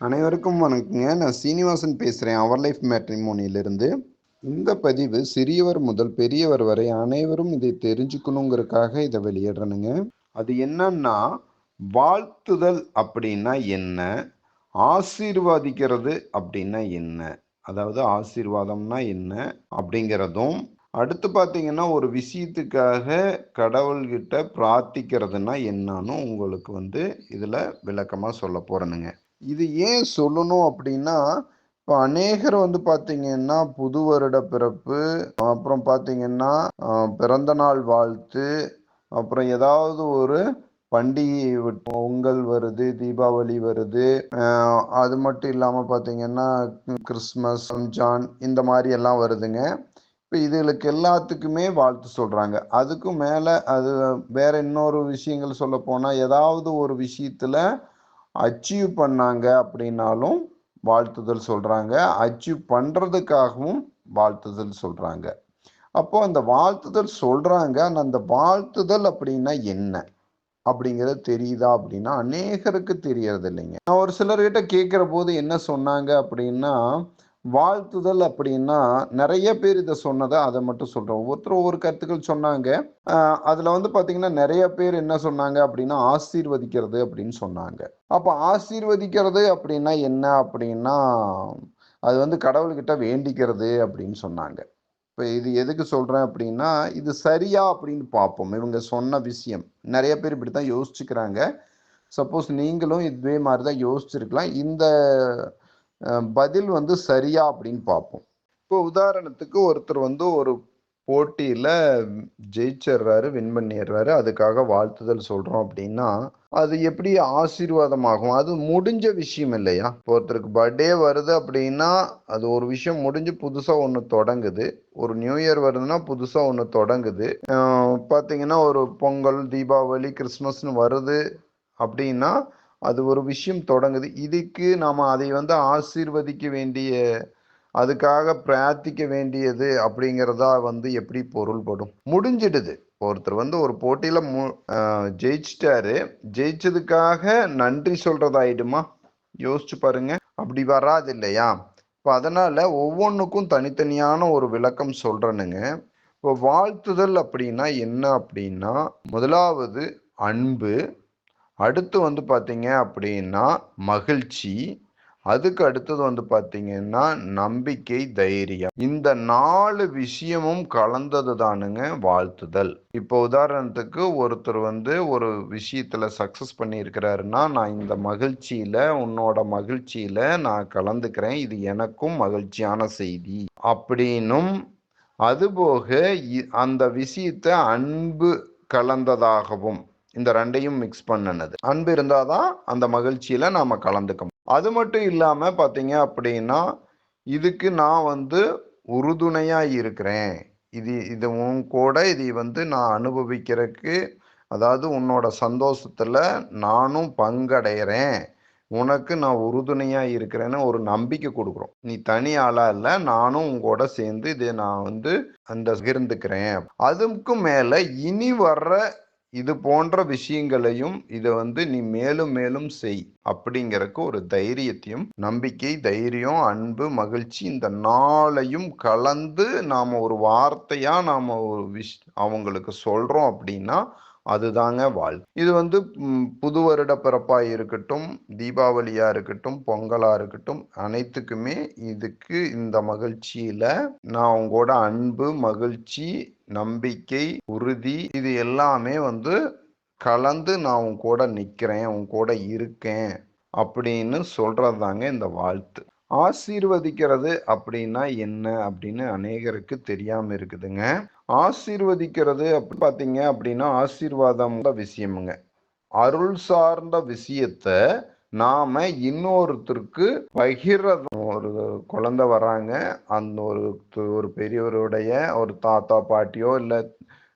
அனைவருக்கும் வணக்கங்க. நான் சீனிவாசன் பேசுகிறேன் அவர் லைஃப் மேட்ரிமோனியிலிருந்து இந்த பதிவு சிறியவர் முதல் பெரியவர் வரை அனைவரும் இதை தெரிஞ்சுக்கணுங்கிறதுக்காக இதை வெளியிடுறேனுங்க. அது என்னன்னா வாழ்த்துதல் அப்படின்னா என்ன? ஆசீர்வாதிக்கிறது அப்படின்னா என்ன? அதாவது ஆசீர்வாதம்னா என்ன அப்படிங்கிறதும் அடுத்து பார்த்தீங்கன்னா ஒரு விஷயத்துக்காக கடவுள்கிட்ட பிரார்த்திக்கிறதுனா என்னன்னு உங்களுக்கு வந்து இதில் விளக்கமாக சொல்ல போகிறேனுங்க இது ஏன் சொல்லணும் அப்படின்னா இப்போ அநேகர் வந்து பார்த்தீங்கன்னா புது வருட பிறப்பு அப்புறம் பார்த்தீங்கன்னா பிறந்த நாள் வாழ்த்து அப்புறம் ஏதாவது ஒரு பண்டிகை விட்டு பொங்கல் வருது தீபாவளி வருது அது மட்டும் இல்லாமல் பார்த்தீங்கன்னா கிறிஸ்மஸ் ரம்ஜான் இந்த மாதிரி எல்லாம் வருதுங்க. இப்போ இதுகளுக்கு எல்லாத்துக்குமே வாழ்த்து சொல்கிறாங்க அதுக்கும் மேலே அது வேற இன்னொரு விஷயங்கள் சொல்ல போனால் ஏதாவது ஒரு விஷயத்தில் அச்சீவ் பண்ணாங்க அப்படின்னாலும் வாழ்த்துதல் சொல்கிறாங்க அச்சீவ் பண்ணுறதுக்காகவும் வாழ்த்துதல் சொல்கிறாங்க அப்போ அந்த வாழ்த்துதல் சொல்கிறாங்க ஆனால் அந்த வாழ்த்துதல் அப்படின்னா என்ன? அப்படிங்கிறது தெரியுதா அப்படின்னா அநேகருக்கு தெரியறது இல்லைங்க நான் ஒரு சிலர்கிட்ட கேட்குற போது என்ன சொன்னாங்க அப்படின்னா வாழ்த்துதல் அப்படின்னா நிறைய பேர் இதை சொன்னதை அதை மட்டும் சொல்கிறோம் ஒருத்தர் ஒவ்வொரு கருத்துக்கள் சொன்னாங்க. அதில் வந்து பார்த்தீங்கன்னா நிறைய பேர் என்ன சொன்னாங்க அப்படின்னா ஆசீர்வதிக்கிறது அப்படின்னு சொன்னாங்க. அப்போ ஆசீர்வதிக்கிறது அப்படின்னா என்ன அப்படின்னா அது வந்து கடவுள்கிட்ட வேண்டிக்கிறது அப்படின்னு சொன்னாங்க. இப்போ இது எதுக்கு சொல்கிறேன் அப்படின்னா இது சரியா அப்படின்னு பார்ப்போம். இவங்க சொன்ன விஷயம். நிறைய பேர் இப்படி தான் யோசிச்சுக்கிறாங்க. சப்போஸ் நீங்களும் இதே மாதிரி தான் யோசிச்சிருக்கலாம். இந்த பதில் வந்து சரியா அப்படின்னு பார்ப்போம். இப்போ உதாரணத்துக்கு ஒருத்தர் வந்து ஒரு போட்டியில் ஜெயிச்சிடுறாரு வின் பண்ணிடுறாரு அதுக்காக வாழ்த்துதல் சொல்கிறோம் அப்படின்னா அது எப்படி ஆசீர்வாதமாகும்? அது முடிஞ்ச விஷயம் இல்லையா? இப்போ ஒருத்தருக்கு பர்த்டே வருது அப்படின்னா அது ஒரு விஷயம் முடிஞ்சு புதுசாக ஒன்று தொடங்குது. ஒரு நியூ இயர் வருதுன்னா புதுசாக ஒன்று தொடங்குது. பார்த்தீங்கன்னா ஒரு பொங்கல் தீபாவளி கிறிஸ்மஸ்னு வருது அப்படின்னா அது ஒரு விஷயம் தொடங்குது. இதுக்கு நாம் அதை வந்து ஆசீர்வதிக்க வேண்டிய அதுக்காக பிரார்த்திக்க வேண்டியது அப்படிங்கிறதா வந்து எப்படி பொருள்படும்? முடிஞ்சிடுது. ஒருத்தர் வந்து ஒரு போட்டியில் மு ஜெயிச்சிட்டாரு. ஜெயிச்சதுக்காக நன்றி சொல்கிறதாயிடுமா யோசிச்சு பாருங்க. அப்படி வராது இல்லையா? இப்போ அதனால் ஒவ்வொன்றுக்கும் தனித்தனியான ஒரு விளக்கம் சொல்கிறேனுங்க இப்போ வாழ்த்துதல் அப்படின்னா என்ன அப்படின்னா முதலாவது அன்பு அடுத்து வந்து பார்த்தீங்க அப்படின்னா மகிழ்ச்சி. அதுக்கு அடுத்தது வந்து பார்த்தீங்கன்னா நம்பிக்கை தைரியம். இந்த நாலு விஷயமும் கலந்தது தானுங்க வாழ்த்துதல். இப்போ உதாரணத்துக்கு ஒருத்தர் வந்து ஒரு விஷயத்தில் சக்ஸஸ் பண்ணியிருக்கிறாருன்னா நான் இந்த மகிழ்ச்சியில் உன்னோட மகிழ்ச்சியில் நான் கலந்துக்கிறேன். இது எனக்கும் மகிழ்ச்சியான செய்தி. அப்படின்னும் அதுபோக இ- அந்த விஷயத்தை அன்பு கலந்ததாகவும் இந்த ரெண்டையும் மிக்ஸ் பண்ணினது. அன்பு இருந்தால் தான் அந்த மகிழ்ச்சியில் நாம் கலந்துக்க அது மட்டும் இல்லாமல் பார்த்தீங்க அப்படின்னா இதுக்கு நான் வந்து உறுதுணையாக இருக்கிறேன். இது இது கூட இது வந்து நான் அனுபவிக்கிறதுக்கு அதாவது உன்னோட சந்தோஷத்தில் நானும் பங்கடைகிறேன் உனக்கு நான் உறுதுணையாக இருக்கிறேன்னு ஒரு நம்பிக்கை கொடுக்குறோம். நீ தனி ஆளாக இல்லை நானும் உங்களோட சேர்ந்து இதை நான் வந்து அந்த இருந்துக்கிறேன் அதுக்கும் மேலே இனி வர்ற இது போன்ற விஷயங்களையும் இதை வந்து நீ மேலும் மேலும் செய் அப்படிங்கிறக்கு ஒரு தைரியத்தையும் நம்பிக்கை தைரியம் அன்பு மகிழ்ச்சி இந்த நாளையும் கலந்து நாம் ஒரு வார்த்தையாக நாம் ஒரு விஷ் அவங்களுக்கு சொல்கிறோம் அப்படின்னா அதுதாங்க வாழ். இது வந்து புது வருட பிறப்பாக இருக்கட்டும் தீபாவளியாக இருக்கட்டும் பொங்கலாக இருக்கட்டும் அனைத்துக்குமே இதுக்கு இந்த மகிழ்ச்சியில் நான் உங்களோட அன்பு மகிழ்ச்சி நம்பிக்கை உறுதி இது எல்லாமே வந்து கலந்து நான் உன் கூட நிற்கிறேன் உன் கூட இருக்கேன் அப்படின்னு சொல்கிறது தாங்க இந்த வாழ்த்து. ஆசீர்வதிக்கிறது அப்படின்னா என்ன அப்படின்னு அநேகருக்கு தெரியாமல் இருக்குதுங்க. ஆசீர்வதிக்கிறது அப்படி பார்த்தீங்க அப்படின்னா ஆசீர்வாதம் விஷயமுங்க. அருள் சார்ந்த விஷயத்த நாம இன்னொருத்தருக்கு பகிர்றது. ஒரு குழந்தை வராங்க அந்த ஒரு ஒரு பெரியவருடைய ஒரு தாத்தா பாட்டியோ இல்லை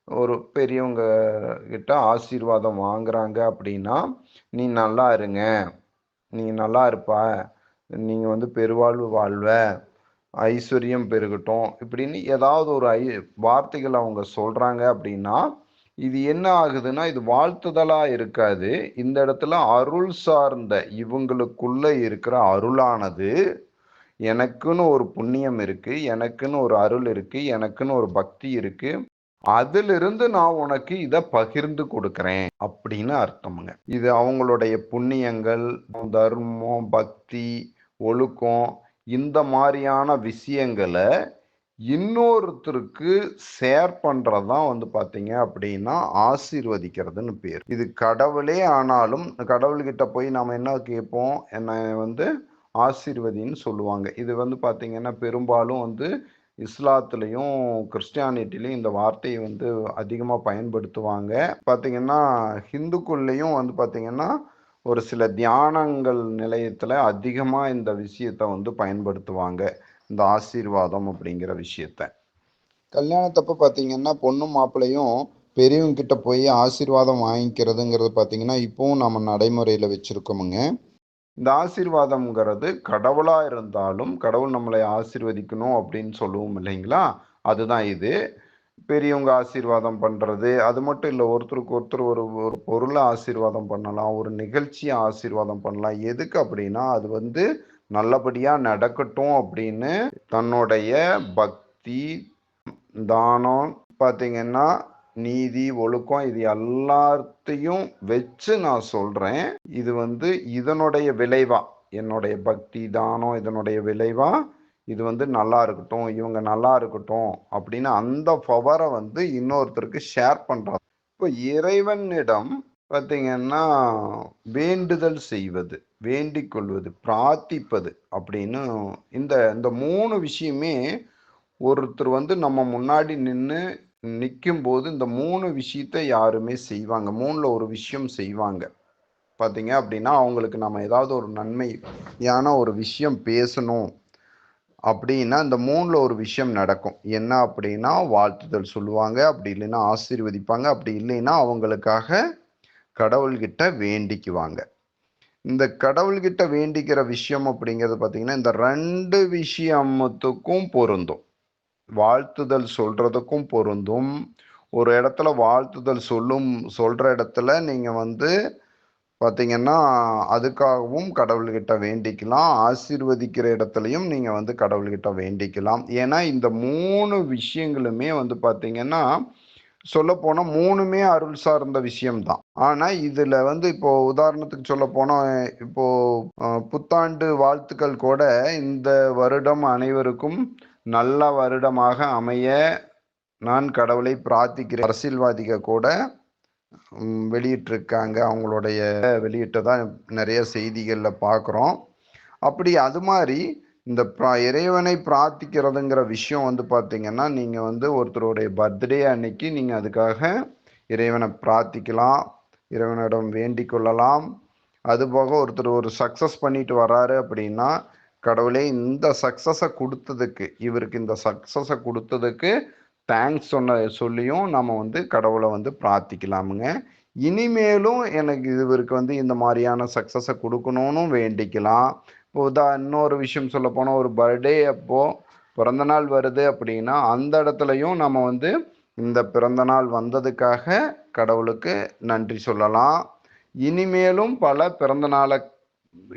ஒரு பெரியவங்க கிட்ட ஆசீர்வாதம் வாங்குறாங்க அப்படின்னா நீ நல்லா இருங்க. நீ நல்லா இருப்பா. நீங்கள் வந்து பெருவாழ்வு வாழ்வ. ஐஸ்வர்யம் பெருகட்டும். இப்படின்னு ஏதாவது ஒரு ஐ வார்த்தைகள் அவங்க சொல்கிறாங்க அப்படின்னா இது என்ன ஆகுதுன்னா இது வாழ்த்துதலாக இருக்காது. இந்த இடத்துல அருள் சார்ந்த இவங்களுக்குள்ளே இருக்கிற அருளானது எனக்குன்னு ஒரு புண்ணியம் இருக்குது எனக்குன்னு ஒரு அருள் இருக்குது எனக்குன்னு ஒரு பக்தி இருக்குது அதிலிருந்து நான் உனக்கு இதை பகிர்ந்து கொடுக்குறேன் அப்படின்னு அர்த்தமுங்க. இது அவங்களுடைய புண்ணியங்கள் தர்மம் பக்தி ஒழுக்கம் இந்த மாதிரியான விஷயங்களை இன்னொருத்தருக்கு ஷேர் பண்றதுதான் வந்து பார்த்தீங்க அப்படின்னா ஆசீர்வதிக்கிறதுன்னு பேர். இது கடவுளே ஆனாலும் கடவுள்கிட்ட போய் நாம் என்ன கேட்போம்? என்ன வந்து ஆசீர்வதின்னு சொல்லுவாங்க. இது வந்து பார்த்திங்கன்னா பெரும்பாலும் வந்து இஸ்லாத்துலேயும் கிறிஸ்டியானிட்டிலையும் இந்த வார்த்தையை வந்து அதிகமாக பயன்படுத்துவாங்க. பார்த்திங்கன்னா ஹிந்துக்குள்ளேயும் வந்து பார்த்திங்கன்னா ஒரு சில தியானங்கள் நிலையத்தில் அதிகமாக இந்த விஷயத்தை வந்து பயன்படுத்துவாங்க. இந்த ஆசீர்வாதம் அப்படிங்கிற விஷயத்த. கல்யாணத்தப்போ பார்த்தீங்கன்னா பொண்ணும் மாப்பிள்ளையும் பெரியவங்க கிட்ட போய் ஆசீர்வாதம் வாங்கிக்கிறதுங்கிறது பார்த்தீங்கன்னா இப்போவும் நம்ம நடைமுறையில் வச்சுருக்கோமுங்க. இந்த ஆசீர்வாதம்ங்கிறது கடவுளாக இருந்தாலும் கடவுள் நம்மளை ஆசீர்வதிக்கணும் அப்படின்னு சொல்லுவோம் இல்லைங்களா? அதுதான் இது. பெரியவங்க ஆசீர்வாதம் பண்ணுறது அது மட்டும் இல்லை ஒருத்தருக்கு ஒருத்தர் ஒரு ஒரு பொருளை ஆசீர்வாதம் பண்ணலாம் ஒரு நிகழ்ச்சியை ஆசீர்வாதம் பண்ணலாம். எதுக்கு அப்படின்னா அது வந்து நல்லபடியாக நடக்கட்டும் அப்படின்னு தன்னுடைய பக்தி தானம் பார்த்தீங்கன்னா நீதி ஒழுக்கம் இது எல்லாத்தையும் வச்சு நான் சொல்கிறேன் இது வந்து இதனுடைய விளைவா என்னுடைய பக்தி தானம் இதனுடைய விளைவா இது வந்து நல்லா இருக்கட்டும் இவங்க நல்லா இருக்கட்டும் அப்படின்னு அந்த பவரை வந்து இன்னொருத்தருக்கு ஷேர் பண்ணுறாங்க இப்போ இறைவனிடம் பார்த்தீங்கன்னா வேண்டுதல் செய்வது வேண்டிக் கொள்வது பிரார்த்திப்பது அப்படின்னு இந்த இந்த மூணு விஷயமே ஒருத்தர் வந்து நம்ம முன்னாடி நின்று நிற்கும் போது இந்த மூணு விஷயத்த யாருமே செய்வாங்க. மூணில் ஒரு விஷயம் செய்வாங்க. பார்த்தீங்க அப்படின்னா அவங்களுக்கு நம்ம ஏதாவது ஒரு நன்மையான ஒரு விஷயம் பேசணும் அப்படின்னா இந்த மூணில் ஒரு விஷயம் நடக்கும். என்ன அப்படின்னா வாழ்த்துதல் சொல்லுவாங்க. அப்படி இல்லைன்னா ஆசீர்வதிப்பாங்க. அப்படி இல்லைன்னா அவங்களுக்காக கடவுள்கிட்ட வேண்டிக்குவாங்க. இந்த கடவுள்கிட்ட வேண்டிக்கிற விஷயம் அப்படிங்கிறது பார்த்தீங்கன்னா இந்த ரெண்டு விஷயத்துக்கும் பொருந்தும். வாழ்த்துதல் சொல்றதுக்கும் பொருந்தும். ஒரு இடத்துல வாழ்த்துதல் சொல்லும் சொல்ற இடத்துல நீங்க வந்து பார்த்தீங்கன்னா அதுக்காகவும் கடவுள்கிட்ட வேண்டிக்கலாம். ஆசீர்வதிக்கிற இடத்துலையும் நீங்கள் வந்து கடவுள்கிட்ட வேண்டிக்கலாம். ஏன்னா இந்த மூணு விஷயங்களுமே வந்து பார்த்தீங்கன்னா சொல்லப்போனால் மூணுமே அருள் சார்ந்த விஷயம்தான். ஆனால் இதில் வந்து இப்போ உதாரணத்துக்கு சொல்ல இப்போது இப்போ புத்தாண்டு வாழ்த்துக்கள் கூட இந்த வருடம் அனைவருக்கும் நல்ல வருடமாக அமைய நான் கடவுளை பிரார்த்திக்கிறேன். அரசியல்வாதிகள் கூட வெளியிட்டிருக்காங்க. அவங்களுடைய வெளியிட்டதான் நிறைய செய்திகளில் பார்க்குறோம் அப்படி அது மாதிரி இந்த ப்ரா இறைவனை பிரார்த்திக்கிறதுங்கிற விஷயம் வந்து பார்த்திங்கன்னா நீங்கள் வந்து ஒருத்தருடைய பர்த்டே அன்னைக்கு நீங்கள் அதுக்காக இறைவனை பிரார்த்திக்கலாம். இறைவனிடம் வேண்டிக் கொள்ளலாம். அதுபோக ஒருத்தர் ஒரு சக்ஸஸ் பண்ணிட்டு வராரு அப்படின்னா கடவுளே இந்த சக்ஸஸை கொடுத்ததுக்கு இவருக்கு இந்த சக்ஸஸை கொடுத்ததுக்கு தேங்க்ஸ் சொன்ன சொல்லியும் நம்ம வந்து கடவுளை வந்து பிரார்த்திக்கலாமுங்க. இனிமேலும் எனக்கு இவருக்கு வந்து இந்த மாதிரியான சக்ஸஸை கொடுக்கணும்னு வேண்டிக்கலாம். இப்போ உதா இன்னொரு விஷயம் சொல்ல போனால் ஒரு பர்த்டே அப்போது பிறந்தநாள் வருது அப்படின்னா அந்த இடத்துலையும் நம்ம வந்து இந்த பிறந்தநாள் வந்ததுக்காக கடவுளுக்கு நன்றி சொல்லலாம். இனிமேலும் பல பிறந்தநாளை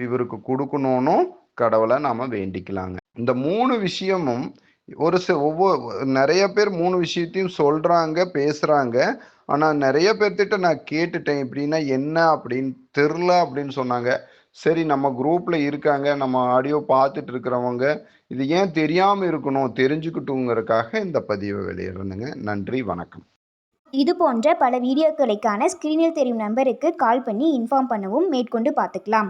இவருக்கு கொடுக்கணும்னு கடவுளை நாம் வேண்டிக்கலாங்க. இந்த மூணு விஷயமும் ஒரு சில ஒவ்வொரு நிறைய பேர் மூணு விஷயத்தையும் சொல்றாங்க பேசுறாங்க. ஆனா நிறைய பேர்த்திட்ட நான் கேட்டுட்டேன். இப்படின்னா என்ன அப்படின்னு தெரில அப்படின்னு சொன்னாங்க. சரி நம்ம குரூப்ல இருக்காங்க. நம்ம ஆடியோ பார்த்துட்டு இருக்கிறவங்க இது ஏன் தெரியாம இருக்கணும்? தெரிஞ்சுக்கிட்டுங்கிறதுக்காக இந்த பதிவை வெளியிடணுங்க நன்றி வணக்கம். இது போன்ற பல வீடியோக்களுக்கான ஸ்க்ரீனில் தெரியும் நம்பருக்கு கால் பண்ணி இன்ஃபார்ம் பண்ணவும் மேற்கொண்டு பார்த்துக்கலாம்.